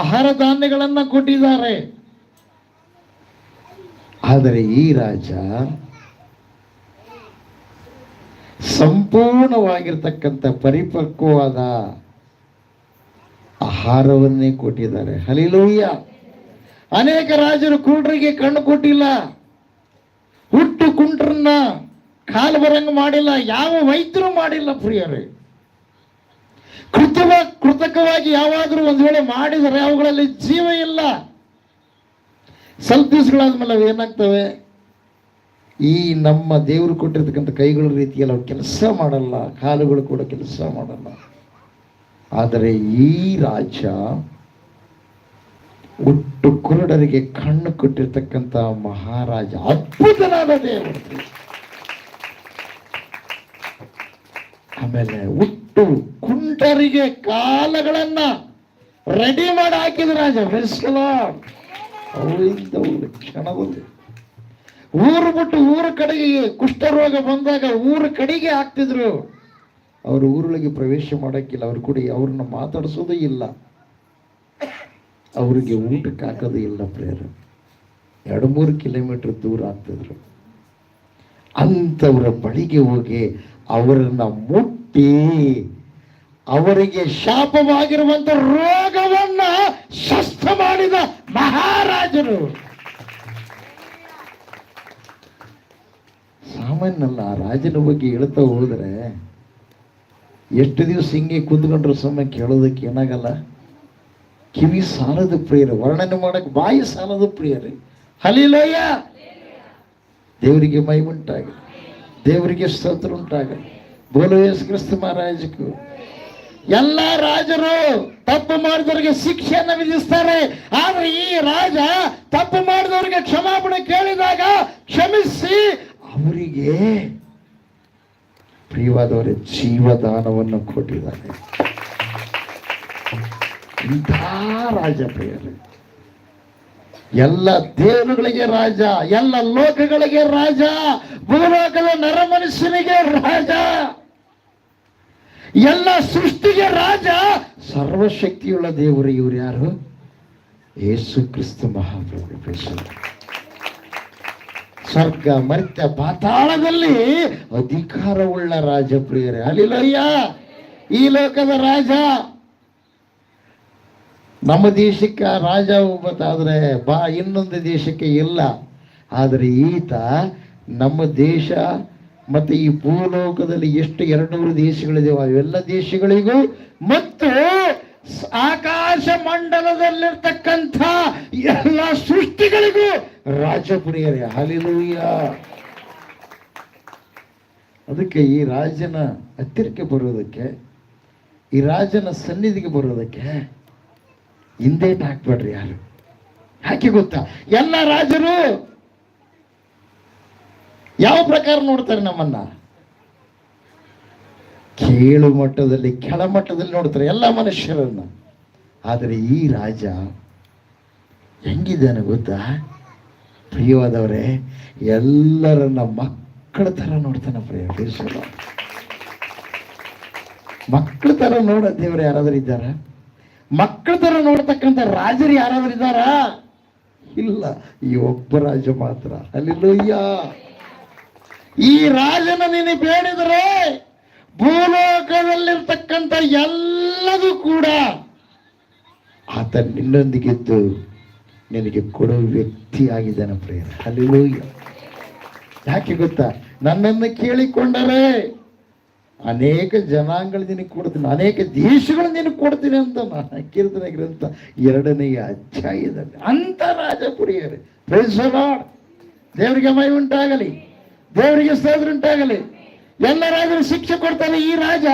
ಆಹಾರ ಧಾನ್ಯಗಳನ್ನ ಕೊಟ್ಟಿದ್ದಾರೆ. ಆದರೆ ಈ ರಾಜ ಸಂಪೂರ್ಣವಾಗಿರ್ತಕ್ಕಂಥ ಪರಿಪಕ್ವವಾದ ಆಹಾರವನ್ನೇ ಕೊಟ್ಟಿದ್ದಾರೆ. ಹಲಿಲೂಯ್ಯ ಅನೇಕ ರಾಜರು ಕುಂಡ್ರಿಗೆ ಕಣ್ಣು ಕೊಟ್ಟಿಲ್ಲ. ಹುಟ್ಟು ಕುಂಟ್ರನ್ನ ಕಾಲು ಬರಂಗ ಮಾಡಿಲ್ಲ. ಯಾವ ವೈದ್ಯರು ಮಾಡಿಲ್ಲ ಪ್ರಿಯರೇ. ಕೃತವ ಕೃತಕವಾಗಿ ಯಾವಾದರೂ ಒಂದು ವೇಳೆ ಮಾಡಿದರೆ ಅವುಗಳಲ್ಲಿ ಜೀವ ಇಲ್ಲ. ಸ್ವಲ್ಪ ದಿವಸಗಳಾದ್ಮೇಲೆ ಏನಾಗ್ತವೆ? ಈ ನಮ್ಮ ದೇವರು ಕೊಟ್ಟಿರ್ತಕ್ಕಂಥ ಕೈಗಳ ರೀತಿಯಲ್ಲಿ ಅವು ಕೆಲಸ ಮಾಡಲ್ಲ, ಕಾಲುಗಳು ಕೂಡ ಕೆಲಸ ಮಾಡಲ್ಲ. ಆದರೆ ಈ ರಾಜ ಹುಟ್ಟು ಕುರುಡರಿಗೆ ಕಣ್ಣು ಕೊಟ್ಟಿರ್ತಕ್ಕಂಥ ಮಹಾರಾಜ, ಅದ್ಭುತನಾದ ದೇವರು. ಆಮೇಲೆ ಹುಟ್ಟು ಕುಂಟರಿಗೆ ಕಾಲಗಳನ್ನ ರೆಡಿ ಮಾಡಿ ಹಾಕಿದ ರಾಜ. ಬೆಸ್ಕಲ ಅವರಿಂದ ಒಂದು ಕ್ಷಣದಲ್ಲಿ ಊರು ಬಿಟ್ಟು ಊರ ಕಡೆಗೆ ಕುಷ್ಠರೋಗ ಬಂದಾಗ ಊರ ಕಡೆಗೆ ಹಾಕ್ತಿದ್ರು. ಅವರು ಊರೊಳಗೆ ಪ್ರವೇಶ ಮಾಡೋಕ್ಕಿಲ್ಲ. ಅವ್ರ ಕೂಡ ಅವ್ರನ್ನ ಮಾತಾಡಿಸೋದೇ ಇಲ್ಲ. ಅವರಿಗೆ ಊಟಕ್ಕೆ ಹಾಕೋದೇ ಇಲ್ಲ ಪ್ರೇರ. ಎರಡು ಮೂರು ಕಿಲೋಮೀಟರ್ ದೂರ ಆಗ್ತಿದ್ರು. ಅಂಥವ್ರ ಬಳಿಗೆ ಹೋಗಿ ಅವರನ್ನ ಮುಟ್ಟಿ ಅವರಿಗೆ ಶಾಪವಾಗಿರುವಂತ ರೋಗವನ್ನ ಶಸ್ತ್ರ ಮಾಡಿದ ಮಹಾರಾಜರು. ಸಾಮಾನ್ಯಲ್ಲ ಆ ರಾಜನ ಬಗ್ಗೆ ಹೇಳ್ತಾ ಹೋದ್ರೆ ಎಷ್ಟು ದಿವಸ ಹಿಂಗೆ ಕುಂತ್ಕೊಂಡ್ರು ಸಮಯ ಕೇಳೋದಕ್ಕೆ ಏನಾಗಲ್ಲ? ಕಿವಿ ಸಾಲದ ಪ್ರಿಯರು, ವರ್ಣನೆ ಮಾಡಕ್ ಬಾಯಿ ಸಾಲದ ಪ್ರಿಯರಿ. ಹಲಿಲಯ್ಯ ದೇವರಿಗೆ ಮೈ ಉಂಟಾಗ ದೇವರಿಗೆ ಸ್ತೋತ್ರ ಉಂಟಾಗ ಬೋಲೋ ಯೇಸು ಕ್ರಿಸ್ತ ಮಹಾರಾಜಕ್ಕೂ ಎಲ್ಲ ರಾಜರು ತಪ್ಪು ಮಾಡಿದವರಿಗೆ ಶಿಕ್ಷೆಯನ್ನ ವಿಧಿಸ್ತಾರೆ. ಆದ್ರೆ ಈ ರಾಜ ತಪ್ಪು ಮಾಡಿದವರಿಗೆ ಕ್ಷಮಾಪಣೆ ಕೇಳಿದಾಗ ಕ್ಷಮಿಸಿ, ಅವರಿಗೆ ಪ್ರಿಯವಾದವರ ಜೀವದಾನವನ್ನು ಕೊಟ್ಟಿದ್ದಾರೆ ಇಂಥ ರಾಜ ಪ್ರಿಯರೇ. ಎಲ್ಲ ದೇವರುಗಳಿಗೆ ರಾಜ, ಎಲ್ಲ ಲೋಕಗಳಿಗೆ ರಾಜ, ಭೂಲೋಕದ ನರಮನುಷ್ಯನಿಗೆ ರಾಜ. ಎಲ್ಲ ಸೃಷ್ಟಿಗೆ ರಾಜ, ಸರ್ವಶಕ್ತಿಯುಳ್ಳ ದೇವರು ಇವ್ರು ಯಾರು? ಯೇಸು ಕ್ರಿಸ್ತ ಮಹಾಪ್ರಭು. ಸ್ವರ್ಗ, ಮರ್ತ್ಯ, ಪಾತಾಳದಲ್ಲಿ ಅಧಿಕಾರವುಳ್ಳ ರಾಜ ಪ್ರಿಯರೇ. ಅಲ್ಲಿಲ್ಲಯ್ಯ ಈ ಲೋಕದ ರಾಜ. ನಮ್ಮ ದೇಶಕ್ಕೆ ರಾಜ ಒಬ್ಬತ್ತಾದ್ರೆ ಬಾ, ಇನ್ನೊಂದು ದೇಶಕ್ಕೆ ಇಲ್ಲ. ಆದರೆ ಈತ ನಮ್ಮ ದೇಶ ಮತ್ತೆ ಈ ಭೂಲೋಕದಲ್ಲಿ ಎಷ್ಟು ಎರಡುನೂರು ದೇಶಗಳಿದೆಯೋ ಅವೆಲ್ಲ ದೇಶಗಳಿಗೂ ಮತ್ತು ಆಕಾಶ ಮಂಡಲದಲ್ಲಿರ್ತಕ್ಕಂಥ ಎಲ್ಲ ಸೃಷ್ಟಿಗಳಿಗೂ ರಾಜಪುರಿಯರೇ ಹಾಲಿಲೂಯ್ಯ ಅದಕ್ಕೆ ಈ ರಾಜನ ಹತ್ತಿರಕ್ಕೆ ಬರೋದಕ್ಕೆ, ಈ ರಾಜನ ಸನ್ನಿಧಿಗೆ ಬರೋದಕ್ಕೆ ಹಿಂದೇಟ್ ಹಾಕ್ಬೇಡ್ರಿ ಯಾರು. ಹಾಕಿ ಗೊತ್ತಾ? ಎಲ್ಲ ರಾಜರು ಯಾವ ಪ್ರಕಾರ ನೋಡ್ತಾರೆ ನಮ್ಮನ್ನ? ಕೇಳು ಮಟ್ಟದಲ್ಲಿ, ಕೆಳ ಮಟ್ಟದಲ್ಲಿ ನೋಡ್ತಾರೆ ಎಲ್ಲ ಮನುಷ್ಯರನ್ನ. ಆದರೆ ಈ ರಾಜ ಹೆಂಗಿದ್ದಾನೆ ಗೊತ್ತಾ? ಪ್ರಿಯವಾದವರೇ, ಎಲ್ಲರನ್ನ ಮಕ್ಕಳ ಥರ ನೋಡ್ತಾನೆ ಪ್ರಿಯ ದೇಶದ ಮಕ್ಕಳ ಥರ ನೋಡ ದೇವರು ಯಾರಾದ್ರೂ ಇದ್ದಾರ? ಮಕ್ಕಳ ಥರ ನೋಡ್ತಕ್ಕಂಥ ರಾಜರು ಯಾರಾದ್ರೂ ಇದ್ದಾರಾ? ಇಲ್ಲ, ಈ ಒಬ್ಬ ರಾಜ ಮಾತ್ರ. ಅಲ್ಲಿಲ್ಲಯ್ಯ. ಈ ರಾಜನ ನೀನು ಬೇಡಿದರೆ ಭೂಲೋಕದಲ್ಲಿರ್ತಕ್ಕಂಥ ಎಲ್ಲದೂ ಕೂಡ ಆತ ನಿನ್ನೊಂದಿಗಿದ್ದು ನಿನಗೆ ಕೊಡುವ ವ್ಯಕ್ತಿಯಾಗಿದ್ದಾನೆ ಪ್ರೇರ ಅಲ್ಲಿಯೂ ಯಾಕೆ ಗೊತ್ತಾ? ನನ್ನನ್ನು ಕೇಳಿಕೊಂಡರೆ ಅನೇಕ ಜನಾಂಗಗಳು ನಿನಗೆ ಕೊಡ್ತೀನಿ, ಅನೇಕ ದೇಶಗಳು ನಿನಗೆ ಕೊಡ್ತೀನಿ ಅಂತ ನಾನು ಕೀರ್ತನೆ ಗ್ರಂಥ ಎರಡನೆಯ ಅಧ್ಯಾಯದಲ್ಲಿ. ಅಂತ ರಾಜಪುರಿಯರು ಪ್ರೈಸ್. ದೇವರಿಗೆ ಮೈ ಉಂಟಾಗಲಿ. ದೇವರಿಗೆ ಸ್ತೋತ್ರ ಉಂಟಾಗಲಿ ಎಲ್ಲ ರಾಜರು ಶಿಕ್ಷೆ ಕೊಡ್ತಾನೆ ಈ ರಾಜ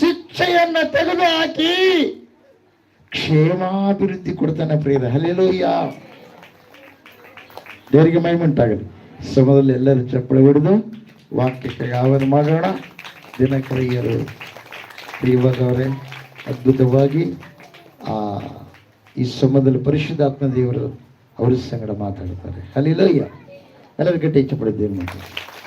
ಶಿಕ್ಷೆಯನ್ನ ತೆಗೆದು ಹಾಕಿ ಕ್ಷೇಮಾಭಿವೃದ್ಧಿ ಕೊಡ್ತಾನೆ ಪ್ರೇರ ಹಲೋಯ್ಯ ದೇವರಿಗೆ ಮೈ ಸಮದಲ್ಲಿ ಎಲ್ಲರೂ ಚಪ್ಪಳೆ ಹಿಡಿದು ವಾಕ್ಯಕ್ಕೆ ಯಾವನ್ನು ಮಾಡೋಣ ದಿನಕರಿಯರು, ಪ್ರಿಯವಾದವರೇ, ಅದ್ಭುತವಾಗಿ ಆ ಈ ಸಮಯದಲ್ಲಿ ಪರಿಶುದ್ಧಾತ್ಮ ದೇವರು ಅವರ ಸಂಗಡ ಮಾತಾಡ್ತಾರೆ. ಅಲ್ಲಿಲಯ್ಯ ಎಲ್ಲರ ಗಟ್ಟಿ ಚಪ್ಪಳೆ ದೇವ್ರು ಮಾತಾಡ್ತಾರೆ